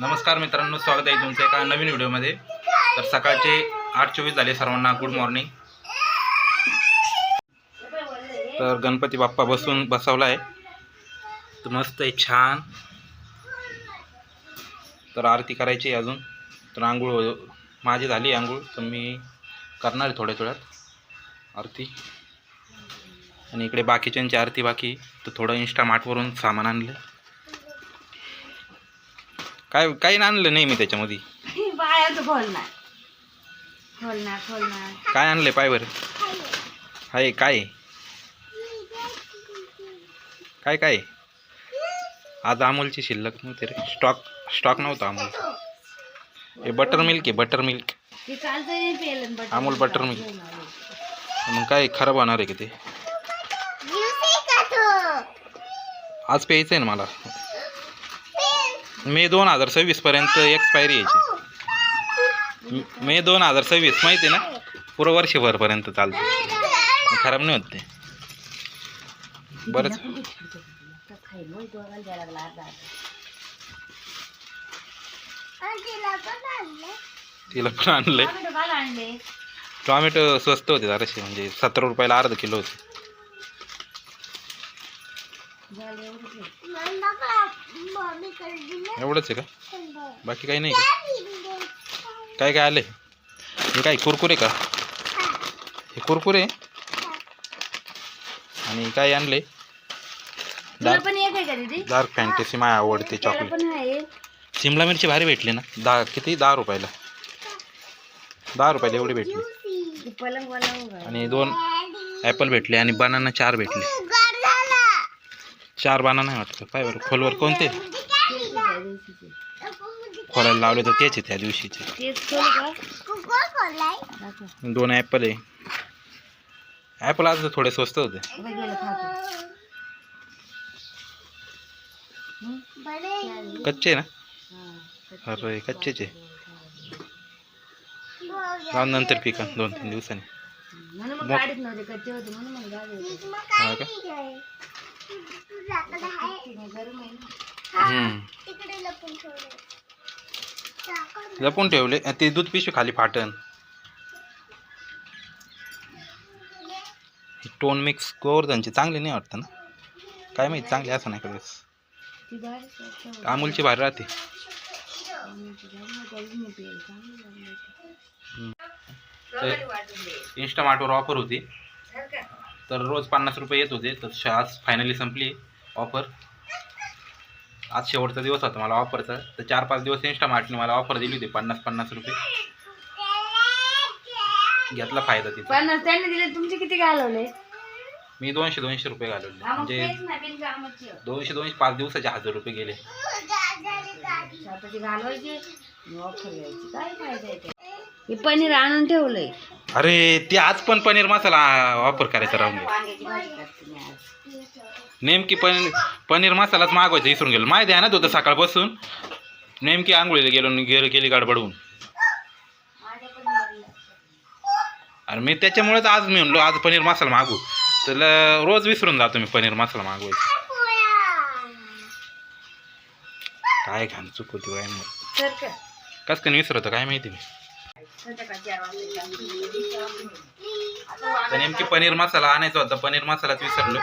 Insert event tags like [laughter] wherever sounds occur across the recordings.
नमस्कार मित्रांनो स्वागत आहे तुमचं एका नवीन व्हिडिओमध्ये. तर सकाळचे आठ चोवीस झाले सर्वांना गुड मॉर्निंग तर गणपती बाप्पा बसून बसवला आहे तर मस्त आहे छान. तर आरती करायची आहे अजून. तर आंघोळ माझी झाली आंघोळ तर मी करणार आहे थोड्या थोड्यात आरती. आणि इकडे बाकीच्यांची आरती बाकी तर थोडं इंस्टामार्टवरून सामान आणलं काय काही आणलं नाही मी त्याच्यामध्ये. [laughs] बाळाचं खोलणार. खोलणार खोलणार. काय आणले पाय बरं? हाय काय? काय काय? आज अमूलची शिल्लक नव्हती रे. स्टॉक स्टॉक नव्हता अमूल. हे बटर मिल्क आहे बटर मिल्क ते चालतं नाही पेलं बटर अमूल बटर मिल्क मग काय खराब होणार आहे का ते? आज प्यायचं आहे ना मला. मे दोन हजार सव्वीस पर्यंत एक्सपायरी यायची. मे दोन हजार सव्वीस माहिती आहे ना? पुरं वर्षभरपर्यंत चालतं खराब नाही होत ते. बरंच. तिला पण आणलंय. आणले. टॉमॅटो स्वस्त होते जराशे म्हणजे सतरा रुपयाला अर्धा किलो होते. एवढंच आहे का? बाकी काही नाही का? काय काय आले हे काय कुरकुरे का? हे कुरकुरे? आणि काय आणले डार्क फॅन्टसी माय आवडते चॉकलेट शिमला मिरची भारी भेटली ना? दहा किती? दहा रुपयाला. दहा रुपयाला एवढी भेटली. आणि दोन ॲपल भेटले आणि बनाना चार भेटले. चार बनाना वाटतं काय बरं खोलवर कोणते? खोलायला लावले तर तेच आहे त्या दिवशीचे. दोन ॲपल आहे. ॲपल आज थोडे स्वस्त होते? कच्चे ना. अरे कच्चेच. लावून नंतर पिका दोन तीन दिवसांनी. हा का? लपून ठेवले. ते दूध पिशवी खाली फाटन. टोन मिक्स गोवर्धनची चांगली नाही वाटतं ना? काय माहिती चांगली असं नाही कधीच. अमूलची भारी राहते. इंस्टामार्टवर ऑफर होती. का? तर रोज पन्नास रुपये येत होते. तर आज फायनली संपली ऑफर आज शेवटचा दिवस होता मला ऑफरचा तर चार पाच दिवस इंस्टामार्टने मला ऑफर दिली होती पन्नास पन्नास रुपये. घेतला फायदा तिचा पन्नास त्यांनी दिले तुमचे किती घालवले? मी दोनशे दोनशे रुपये घालवले. म्हणजे. दोनशे दोनशे पाच दिवसाचे हजार रुपये गेले. स्वतःची घालवायची ते? हे पनीर आणून ठेवलंय अरे ते आज पण पनीर मसाला ऑफर करायचा राहून गेला. वांग्याची भाजी करते मी आज नेमकी पनीर पनीर मसालाच मागवायचा विसरून गेलो माहिती आहे ना होतं सकाळपासून नेमकी आंघोळीला गेलो आणि गेलो गेली गडबडून माझ्या पण आवडलं. अरे मी त्याच्यामुळेच आज मी म्हणलो आज पनीर मसाला मागू तर ल- रोज विसरून जातो मी पनीर मसाला मागवायचं काय घाण चूक होती बाय मग तर का? कसं काय विसरतो काय माहिती मी तर नेमकी पनीर मसाला आणायचा होता. पनीर मसालाच विसरलो.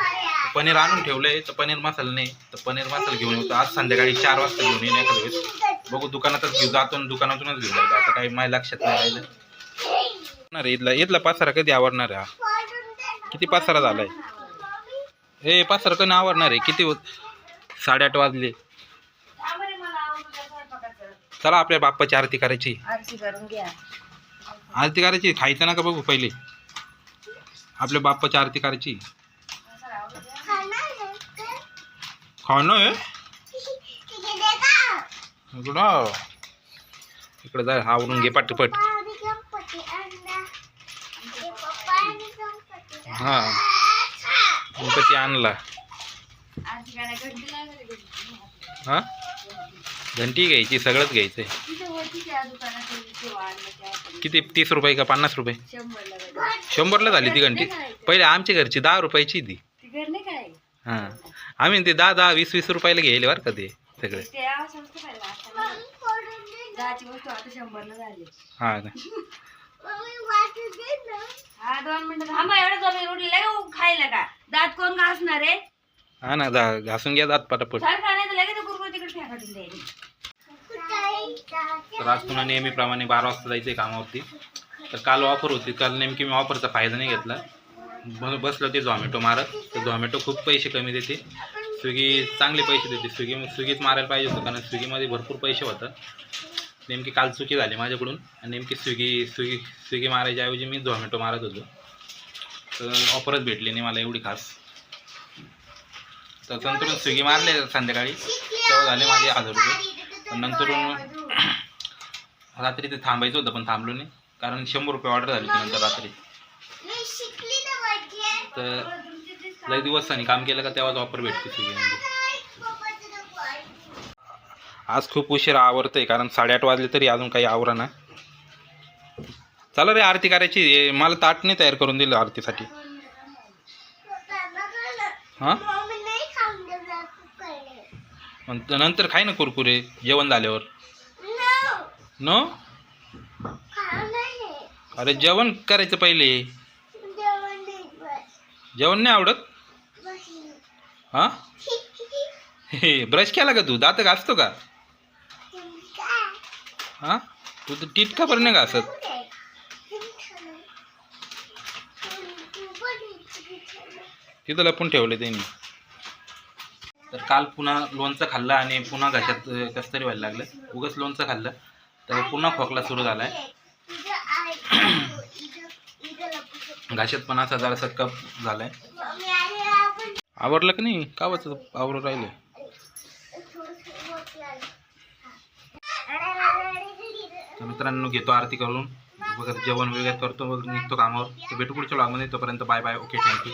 पनीर आणून ठेवलंय तर पनीर मसाला नाही. तर पनीर मसाला घेऊन येतो आज संध्याकाळी चार वाजता घेऊन येईन एखाद्या वेळेस बघू दुकानातच घेऊ. जातो दुकानातूनच घेऊन जातो. आता काही माझ्या लक्षात नाही राहिलं. इथला. इथला पासारा कधी आवडणार आहे हा? किती पासारा झालाय? ए पासारा कधी आवडणार आहे? किती होत? साडेआठ वाजले. चला आपल्या बाप्पाची आरती करायची. आरती करून घ्या. आरती करायची? खायचं नका बघू पहिले. आपल्या बाप्पाची आरती करायची. खाणं आहे? इकडं इकडं जाय आवरून घे पटपट. हा. गणपती आणला आरती करायला घंटी लागली घंटी. हा? घंटी घ्यायची सगळंच वाढलं त्या किती तीस रुपये का पन्नास रुपये? शंभरला झाली. ती घंटी. पहिले आमच्या घरची दहा रुपयाची ती. हां. आम्ही ते दहा दहा वीस वीस रुपयाला घ्यायला बरं का ते सगळे. हा का दोन मिनिटं थांबा एवढं जमी उडलेलं का? खायला का? दात कोण घासणार? आहे हा ना जा घासून घ्या जात पटापट. तर आज पुन्हा नेहमीप्रमाणे बारा वाजता जायचं आहे कामावरती. तर काल ऑफर होती काल नेमकी मी ऑफरचा फायदा नाही घेतला. ब- बसलो ते झोमॅटो मारत. तर झोमॅटो खूप पैसे कमी देते. स्विगी चांगले पैसे देते स्विगी. स्विगीच मारायला पाहिजे होतं कारण स्विगीमध्ये भरपूर पैसे होतं नेमकी काल चुकी झाली माझ्याकडून. आणि नेमकी स्विगी स्विगी स्विगी मारायच्या ऐवजी मी झोमॅटो मारत होतो. तर ऑफरच भेटली नाही मला एवढी खास. तर नंतर स्विगी मारले संध्याकाळी. तेव्हा झाले माझे हजार रुपये. पण नंतरून [clears throat] रात्री ते थांबायचं होतं पण थांबलो नाही. कारण शंभर रुपये ऑर्डर झाली होती नंतर रात्री. तर लय दिवसांनी काम केलं का तेव्हाच ऑफर भेटते स्विगीमध्ये. आज खूप उशिरा आवरतंय कारण साडेआठ वाजले तरी अजून काही आवरा ना चला रे आरती करायची. मला ताट नाही तयार करून दिलं आरतीसाठी. हां? नंतर खाय ना कुरकुरे जेवण झाल्यावर. नो अरे जेवण करायचं पहिले. जेवण नाही आवडत? हां? हे ब्रश केला का तू? दात घासतो का? हां? तू तर टीट का बरं नाही घासत. तिथं लपून ठेवले त्यांनी. तर काल पुन्हा लोणचं खाल्लं आणि पुन्हा घशात कसं तरी व्हायला लागलं. उगच लोणचं खाल्लं. तर पुन्हा खोकला सुरू झालाय. घशात पण असा जरासा कप झालाय. आवरलं की नाही? का वाच आवरून राहिले तर मित्रांनो घेतो आरती करून. वगैरे जेवण वगैरे करतो वगैरे निघतो कामावर. तर भेटू पुढच्या लॉगमध्ये तोपर्यंत बाय बाय ओके थँक्यू